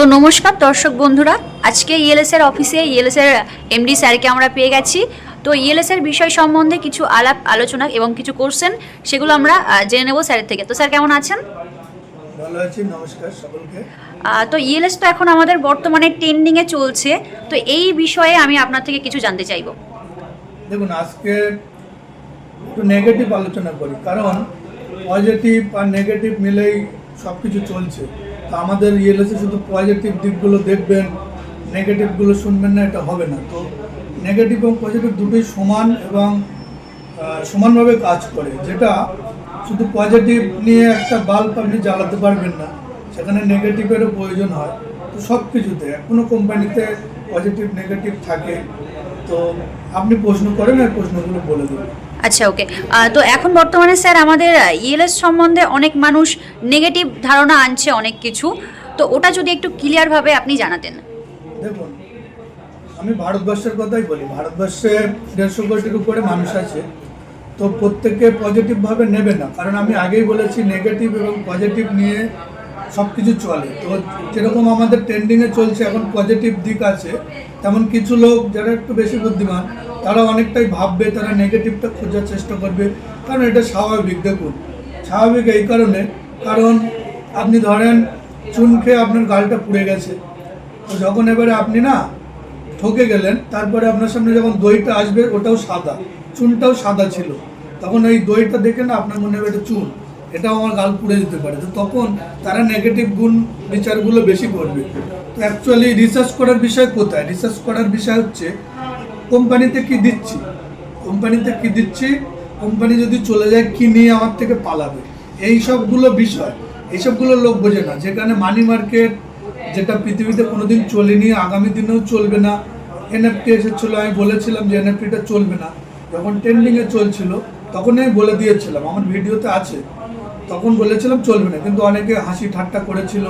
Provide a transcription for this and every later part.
তো নমস্কার দর্শক বন্ধুরা আজকে ইএলএস এর অফিসে ইএলএস এর এমডি স্যারকে আমরা পেয়ে গেছি। তো ইএলএস এর বিষয় সম্বন্ধে কিছু আলাপ আলোচনা এবং কিছু কোশ্চেন সেগুলো আমরা জেনে নেব স্যারের থেকে। তো স্যার কেমন আছেন? ভালো আছি নমস্কার সকলকে। তো ইএলএস তো এখন আমাদের বর্তমানে ট্রেন্ডিংয়ে চলছে। তো এই বিষয়ে আমি আপনার থেকে কিছু জানতে চাইব। দেখুন আজকে একটু নেগেটিভ আলোচনা করি কারণ পজিটিভ আর নেগেটিভ মিলেই সব কিছু চলছে। তো আমাদের ইএলএসে শুধু পজিটিভ দিকগুলো দেখবেন নেগেটিভগুলো শুনবেন না, এটা হবে না। তো নেগেটিভ এবং পজিটিভ দুটোই সমান এবং সমানভাবে কাজ করে। যেটা শুধু পজিটিভ নিয়ে একটা বাল্ব আপনি জ্বালাতে পারবেন না, সেখানে নেগেটিভেরও প্রয়োজন হয়। তো সব কিছুতে কোনো কোম্পানিতে পজিটিভ নেগেটিভ থাকে। তো আপনি প্রশ্ন করেন আর প্রশ্নগুলো বলে দেবেন। আচ্ছা ওকে তো এখন বর্তমানে স্যার আমাদের ইএলএস সম্বন্ধে অনেক মানুষ নেগেটিভ ধারণা আনছে অনেক কিছু। তো ওটা যদি একটু ক্লিয়ারভাবে আপনি জানাতেন। দেখুন, আমি ভারতবর্ষের কথাই বলি। ভারতবর্ষে দেড়শো কোটির উপরে মানুষ আছে। তো প্রত্যেকে পজিটিভভাবে নেবে না। কারণ আমি আগেই বলেছি নেগেটিভ এবং পজিটিভ নিয়ে সব কিছু চলে। তো যেরকম আমাদের ট্রেন্ডিংয়ে চলছে, এখন পজিটিভ দিক আছে, তেমন কিছু লোক যারা একটু বেশি বুদ্ধিমান তারা অনেকটাই ভাববে, তারা নেগেটিভটা খোঁজার চেষ্টা করবে। কারণ এটা স্বাভাবিক। দেখুন, স্বাভাবিক এই কারণে, কারণ আপনি ধরেন, চুন খেয়ে আপনার গালটা পুড়ে গেছে। তো যখন এবারে আপনি না ঠকে গেলেন, তারপরে আপনার সামনে যখন দইটা আসবে, ওটাও সাদা। চুনটাও সাদা ছিল। তখন ওই দইটা দেখে না আপনার মনে হবে এটা চুন। এটাও আমার গাল পুড়ে যেতে পারে। তো তখন তারা নেগেটিভ গুণ বিচারগুলো বেশি করবে। তো অ্যাকচুয়ালি রিসার্চ করার বিষয় কোথায়? রিসার্চ করার বিষয় হচ্ছে কোম্পানিতে কি দিচ্ছি? কোম্পানিতে কি দিচ্ছি? কোম্পানি যদি চলে যায়, কি নিয়ে আমার থেকে পালাবে? এই সবগুলো বিষয়। এইসবগুলো লোক বোঝে না। যেখানে মানি মার্কেট যেটা পৃথিবীতে কোনোদিন চলেনি, আগামী দিনেও চলবে না। এনএফটি এসেছিল, আমি বলেছিলাম যে এনএফটিটা চলবে না। যখন ট্রেন্ডিংয়ে চলছিল তখন আমি বলে দিয়েছিলাম, আমার ভিডিওতে আছে। তখন বলেছিলাম চলবে না, কিন্তু অনেকে হাসি ঠাট্টা করেছিল।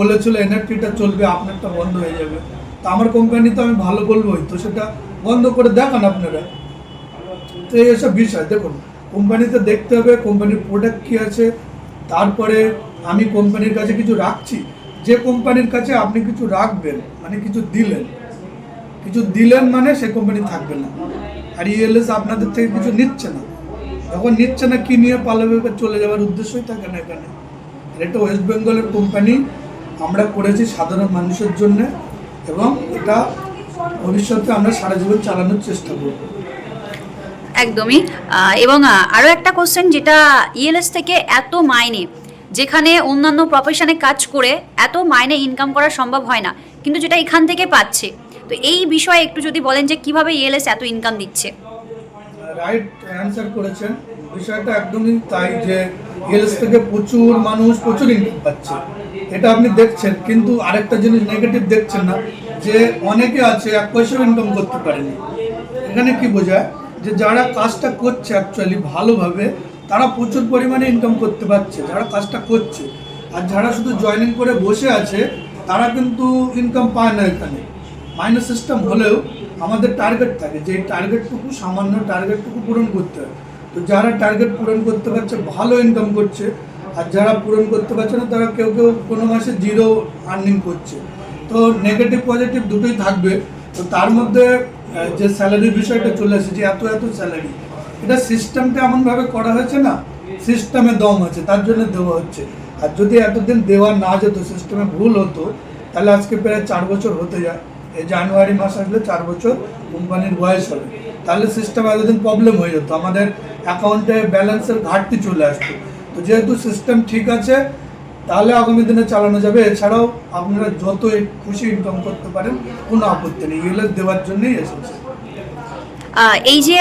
বলেছিল এনএফটিটা চলবে, আপনারটা বন্ধ হয়ে যাবে। তো আমার কোম্পানি তো আমি ভালো বলবোই, তো সেটা বন্ধ করে দেখান আপনারা। তো এইসব বিষয়। দেখুন, কোম্পানিতে দেখতে হবে কোম্পানির প্রোডাক্ট কী আছে, তারপরে আমি কোম্পানির কাছে কিছু রাখছি। যে কোম্পানির কাছে আপনি কিছু রাখবেন মানে কিছু দিলেন কিছু দিলেন মানে সে কোম্পানি থাকবে না। আর ইএলএস আপনাদের থেকে কিছু নিচ্ছে না। যখন নিচ্ছে না, কী নিয়ে পালাবে চলে যাওয়ার উদ্দেশ্যই থাকে না এখানে। এটা ওয়েস্ট বেঙ্গলের কোম্পানি আমরা করেছি সাধারণ মানুষের জন্য এবং এটা ভবিষ্যতে আমরা সারা জীবন চালানোর চেষ্টা করব। একদমই। এবং আরও একটা কোশ্চেন যেটা ইএলএস থেকে এত মাইনে যেখানে অন্যান্য প্রফেশনে কাজ করে এত মাইনে ইনকাম করা সম্ভব হয় না কিন্তু যেটা এখান থেকে পাচ্ছে। তো এই বিষয়ে একটু যদি বলেন যে কীভাবে ইএলএস এত ইনকাম দিচ্ছে? রাইট অ্যান্সার করেছেন। বিষয়টা একদমই তাই যে হেলস থেকে প্রচুর মানুষ প্রচুর ইনকাম পাচ্ছে। এটা আপনি দেখছেন কিন্তু আরেকটা জিনিস নেগেটিভ দেখছেন না। যে অনেকে আছে, এক পয়সাও ইনকাম করতে পারেনি। এখানে কি বোঝায়? যে যারা কাজটা করছে অ্যাকচুয়ালি ভালোভাবে, তারা প্রচুর পরিমাণে ইনকাম করতে পারছে, যারা কাজটা করছে। আর যারা শুধু জয়েনিং করে বসে আছে, তারা কিন্তু ইনকাম পায় না এখানে। মাইনাস সিস্টেম হলেও আমাদের টার্গেট থাকে, যে টার্গেটটুকু সামান্য টার্গেটটুকু পূরণ করতে হয়। তো যারা টার্গেট পূরণ করতে পারছে, ভালো ইনকাম করছে, আর যারা পূরণ করতে পারছে না, তারা কেউ কেউ কোনো মাসে জিরো আর্নিং করছে। তো নেগেটিভ পজিটিভ দুটোই থাকবে। তো তার মধ্যে যে স্যালারির বিষয়টা চলে এসেছে, এত এত স্যালারি এটা সিস্টেমটা এমনভাবে করা হয়েছে না সিস্টেমে দম আছে, তার জন্য দেওয়া হচ্ছে। আর যদি এতদিন দেওয়া না যেত সিস্টেমে ভুল হতো, তাহলে আজকে প্রায় চার বছর হতে যায়। এই জানুয়ারি মাস আসলে চার বছর কোম্পানির বয়স হবে। তাহলে সিস্টেম এতদিন প্রবলেম হয়ে যেত। আমাদের অ্যাকাউন্টে ব্যালেন্সের ঘাটতি চলে আসতো। তো যেহেতু সিস্টেম ঠিক আছে তাহলে আগামী দিনে চালানো যাবে। এছাড়াও আপনারা যত খুশি ইনকাম করতে পারেন কোনো আপত্তি নেই। ইউএলএস দেওয়ার জন্যই এসেছে। এই যে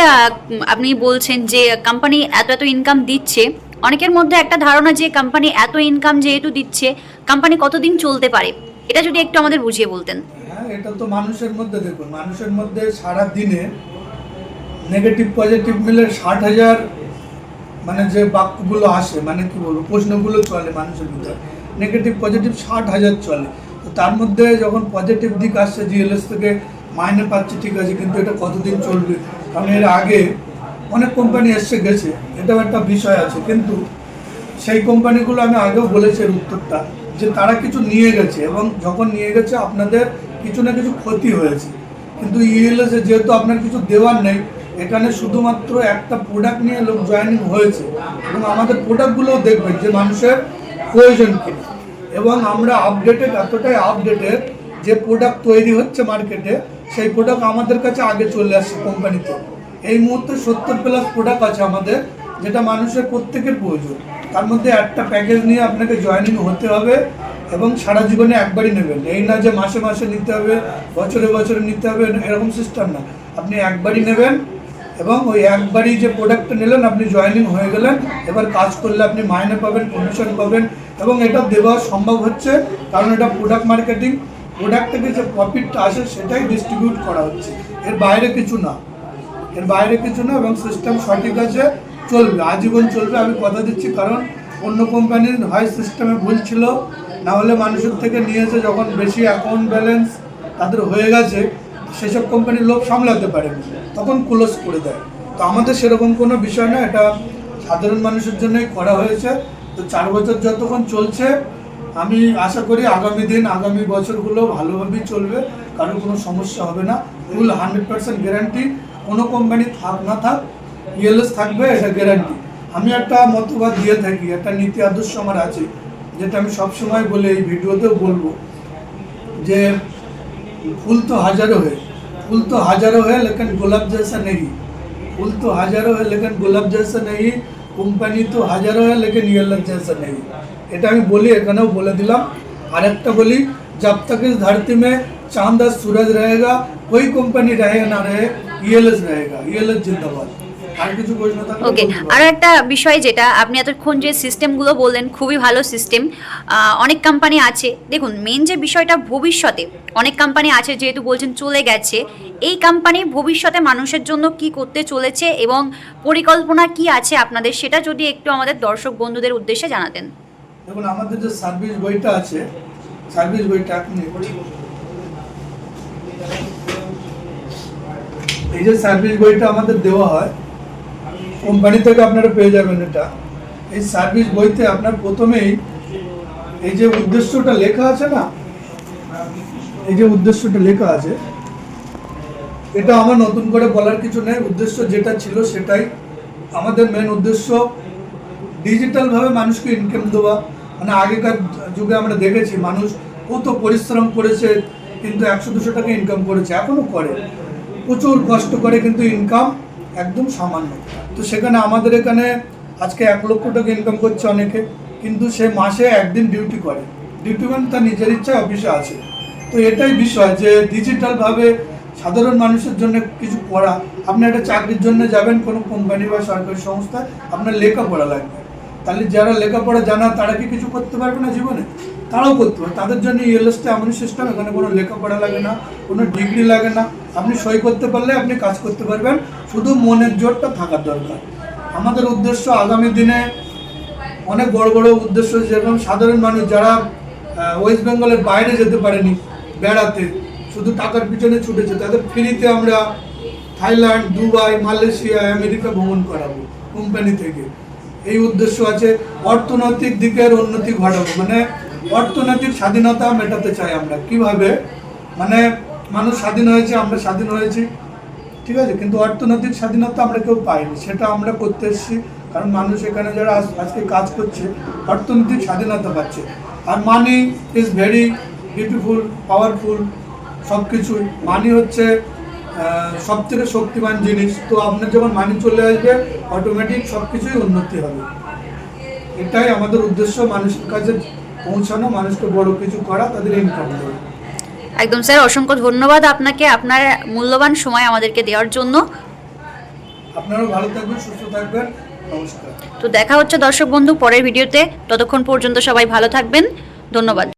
আপনি বলছেন যে কোম্পানি এত এত ইনকাম দিচ্ছে অনেকের মধ্যে একটা ধারণা যে কোম্পানি এত ইনকাম যেহেতু দিচ্ছে কোম্পানি কতদিন চলতে পারে? এটা যদি একটু আমাদের বুঝিয়ে বলতেন। হ্যাঁ এটা তো মানুষের মধ্যে দেখুন। মানুষের মধ্যে সারা দিনে নেগেটিভ পজিটিভ মিলে ষাট হাজার মানে যে বাক্যগুলো আসে মানে কি বলব, প্রশ্নগুলো চলে মানুষের ভিতরে। নেগেটিভ পজিটিভ ষাট হাজার চলে। তো তার মধ্যে যখন পজিটিভ দিক আসছে জিএলএস থেকে মাইনে পাচ্ছে, ঠিক আছে, কিন্তু এটা কতদিন চলবে? কারণ এর আগে অনেক কোম্পানি এসছে গেছে, এটাও একটা বিষয় আছে। কিন্তু সেই কোম্পানিগুলো আমি আগেও বলেছি এর উত্তরটা, যে তারা কিছু নিয়ে গেছে এবং যখন নিয়ে গেছে, আপনাদের কিছু না কিছু ক্ষতি হয়েছে। কিন্তু ইএলএসে যেহেতু আপনার কিছু দেওয়ার নেই এখানে শুধুমাত্র একটা প্রোডাক্ট নিয়ে লোক জয়েনিং হয়েছে। এবং আমাদের প্রোডাক্টগুলোও দেখবেন যে মানুষের প্রয়োজন কি। এবং আমরা আপডেটেড এতটাই আপডেটেড যে প্রোডাক্ট তৈরি হচ্ছে মার্কেটে সেই প্রোডাক্ট আমাদের কাছে আগে চলে আসছে কোম্পানিতে এই মুহূর্তে সত্তর প্লাস প্রোডাক্ট আছে আমাদের, যেটা মানুষের প্রত্যেকের প্রয়োজন। তার মধ্যে একটা প্যাকেজ নিয়ে আপনাকে জয়েনিং হতে হবে এবং সারা জীবনে একবারই নেবেন। এই না যে মাসে মাসে নিতে হবে, বছরে বছরে নিতে হবে, এরকম সিস্টেম না। আপনি একবারই নেবেন এবং ওই একবারই যে প্রোডাক্টটা নিলেন, আপনি জয়েনিং হয়ে গেলেন। এবার কাজ করলে আপনি মাইনে পাবেন কমিশন পাবেন এবং এটা দেওয়া সম্ভব হচ্ছে কারণ এটা প্রোডাক্ট মার্কেটিং প্রোডাক্ট থেকে যে প্রফিটটা আসে, সেটাই ডিস্ট্রিবিউট করা হচ্ছে। এর বাইরে কিছু না। এর বাইরে কিছু না এবং সিস্টেম সঠিক আছে, চলবে, আজীবন চলবে। আমি কথা দিচ্ছি কারণ অন্য কোম্পানির হয় সিস্টেমে ভুল ছিল, না হলে মানুষের থেকে নিয়েছে যখন বেশি অ্যাকাউন্ট ব্যালেন্স তাদের হয়ে গেছে সেসব কোম্পানির লোক সামলাতে পারে তখন ক্লোজ করে দেয়। তো আমাদের সেরকম কোনো বিষয় না, এটা সাধারণ মানুষের জন্যই করা হয়েছে। তো চার বছর যতক্ষণ চলছে, আমি আশা করি আগামী দিন, আগামী বছরগুলো ভালোভাবেই চলবে কারোর কোনো সমস্যা হবে না। ফুল হান্ড্রেড পার্সেন্ট গ্যারান্টি কোনো কোম্পানি থাক না থাক ইয়েলস থাকবে, এটা গ্যারান্টি আমি একটা মতবাদ দিয়ে থাকি, একটা নীতি আদর্শ আমার আছে, যেটা আমি সবসময় বলে এই ভিডিওতেও বলব। যে ফুল তো হাজারো হয়ে फूल तो हजारों है लेकिन गुलाब जैसा नहीं फूल तो हजारों है लेकिन गुलाब जैसा नहीं কোম্পানি তো হাজারো হয় লেকিন ইয়েলার जैसा नहीं এটা আমি বলি এখানেও বলে দিলাম আর একটা বলি जब तक इस धरती में चांद और सूरज रहेगा कोई कंपनी रहे ना रहे ईएलएस रहेगा ईएलएस जिंदाबाद ওকে আরও একটা বিষয় যেটা আপনি এতক্ষণ যে সিস্টেমগুলো বললেন খুবই ভালো সিস্টেম অনেক কোম্পানি আছে। দেখুন মেন যে বিষয়টা ভবিষ্যতে অনেক কোম্পানি আছে যেহেতু বলছেন চলে গেছে। এই কোম্পানি ভবিষ্যতে মানুষের জন্য কি করতে চলেছে এবং পরিকল্পনা কি আছে আপনাদের সেটা যদি একটু আমাদের দর্শক বন্ধুদের উদ্দেশ্যে জানাতেন। দেখুন আমাদের যে সার্ভিস বইটা আছে সার্ভিস বইটা আপনি এই যে সার্ভিস বইটা আমাদের দেওয়া হয় কোম্পানি থেকে আপনারা পেয়ে যাবেন এটা। এই সার্ভিস বইতে আপনার প্রথমেই এই যে উদ্দেশ্যটা লেখা আছে না, এই যে উদ্দেশ্যটা লেখা আছে, এটা আমার নতুন করে বলার কিছু নেই। উদ্দেশ্য যেটা ছিল সেটাই। আমাদের মেন উদ্দেশ্য ডিজিটালভাবে মানুষকে ইনকাম দেওয়া। মানে আগেকার যুগে আমরা দেখেছি, মানুষ কত পরিশ্রম করেছে, কিন্তু একশো, দুশো টাকা ইনকাম করেছে এখনও করে। প্রচুর কষ্ট করে কিন্তু ইনকাম একদম সামান্য। তো সেখানে আমাদের এখানে আজকে এক লক্ষ টাকা ইনকাম করছে অনেকে, কিন্তু সে মাসে একদিন ডিউটি করে। ডিউটি মানে তার নিজের ইচ্ছায় অফিসে আছে। তো এটাই বিষয় যে ডিজিটালভাবে সাধারণ মানুষের জন্য কিছু করা। আপনি একটা চাকরির জন্য যাবেন কোনো কোম্পানি বা সরকারি সংস্থা, আপনার লেখাপড়া লাগবে। তাহলে যারা লেখাপড়া জানা, তারা কি কিছু করতে পারবে না জীবনে? তারাও করতে পারে তাদের জন্য ইএলএসটা এমনই সিস্টেম এখানে কোনো লেখাপড়া লাগে না, কোনো ডিগ্রি লাগে না। আপনি সই করতে পারলে আপনি কাজ করতে পারবেন। শুধু মনের জোরটা থাকার দরকার। আমাদের উদ্দেশ্য আগামী দিনে অনেক বড় বড় উদ্দেশ্য যেরকম সাধারণ মানুষ যারা ওয়েস্ট বেঙ্গলের বাইরে যেতে পারেনি, বেড়াতে, শুধু টাকার পিছনে ছুটেছে, তাদের ফ্রিতে আমরা থাইল্যান্ড, দুবাই, মালয়েশিয়া, আমেরিকা ভ্রমণ করাবো কোম্পানি থেকে। এই উদ্দেশ্য আছে অর্থনৈতিক দিকের উন্নতি ঘটাবো। মানে অর্থনৈতিক স্বাধীনতা মেটাতে চাই আমরা। কীভাবে? মানে মানুষ স্বাধীন হয়েছে, আমরা স্বাধীন হয়েছি। ঠিক আছে? কিন্তু অর্থনৈতিক স্বাধীনতা আমরা কেউ পাইনি, সেটা আমরা করতে এসেছি। কারণ মানুষ এখানে যারা আজকে কাজ করছে, অর্থনৈতিক স্বাধীনতা পাচ্ছে। আর money is very beautiful powerful সব কিছুই মানি হচ্ছে সব থেকে শক্তিমান জিনিস। তো আপনার যখন মানি চলে আসবে অটোমেটিক সব কিছুই উন্নতি হবে। এটাই আমাদের উদ্দেশ্য মানুষের কাছে পৌঁছানো, মানুষকে বড় কিছু করা, তাদের ইনকাম দেওয়া। একদম স্যার অসংখ্য ধন্যবাদ আপনাকে আপনার মূল্যবান সময় আমাদেরকে দেওয়ার জন্য। আপনারাও ভালো থাকবেন সুস্থ থাকবেন। নমস্কার। তো দেখা হচ্ছে দর্শক বন্ধু পরের ভিডিওতে। ততক্ষণ পর্যন্ত সবাই ভালো থাকবেন। ধন্যবাদ।